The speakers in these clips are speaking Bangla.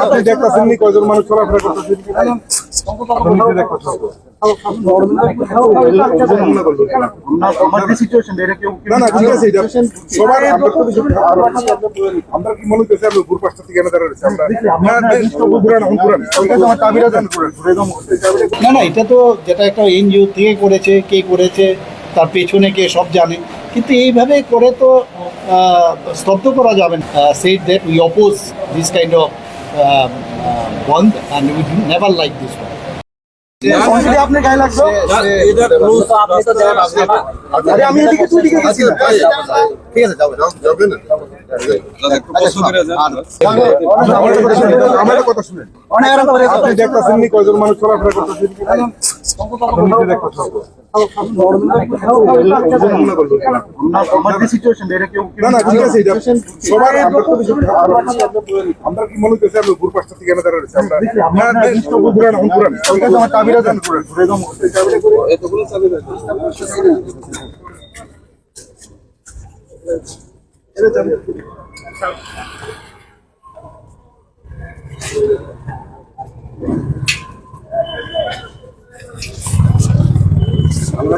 আপনি দেখতেছেন কয়জন মানুষ চলাফেরা করতেছেন আমরা কি মনে করছি আমরা পাঁচটা থেকে না না এটা তো যেটা একটা এনজিও থেকে করেছে কে করেছে তার পেছনে কে সব জানে। কিন্তু এইভাবে করে তো আহ, স্তব্ধ করা যাবে না। সেই that we oppose this kind of বন্ধ and we never like this আপনি গায়ে লাগছে আরে আমি এদিকে তুই দিকে গেছি ঠিক আছে যাবে আমাদের কথা শুনেন। আপনি দেখতেছেন কয়জন মানুষ চলাফেরা করতেছেন? এটা আমরা কি মনে করছি আমরা উপর পাঁচটা থেকে দাঁড়িয়ে রয়েছি আমরা না না পুরান এখন পুরান আমার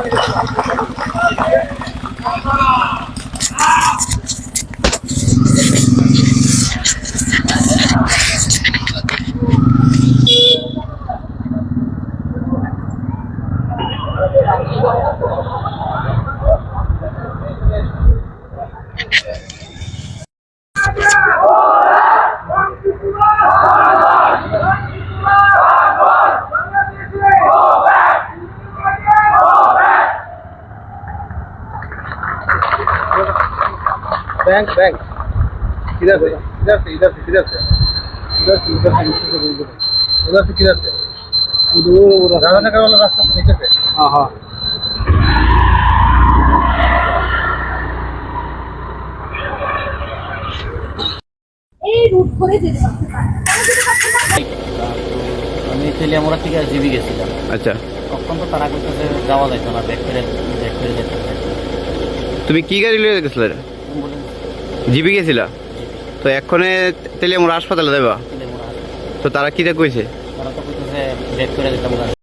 পুরান আমি बैंक बैंक किधर से इधर से इधर से किधर से इधर से उधर से नीचे से उधर से। उधर से किधर से उधर राधानगर वाला रास्ता से नीचे से हाँ हाँ এই রুট করে যেতে পারতে পারে আমি তেলিয়ামোড়া থেকে জিবি গেছিলাম আচ্ছা তখন তো তারা করতেছে যাওয়া যাইতো না ব্যাক করে ব্যাক করে যেতে হবে তুমি কি গাড়ি লিয়ে গেছিলে অ্যাম্বুলেন্স জিবি গেছিলা? তো এক্ষণে তেলে হাসপাতালে দেবা তো তারা কীটা কইছে?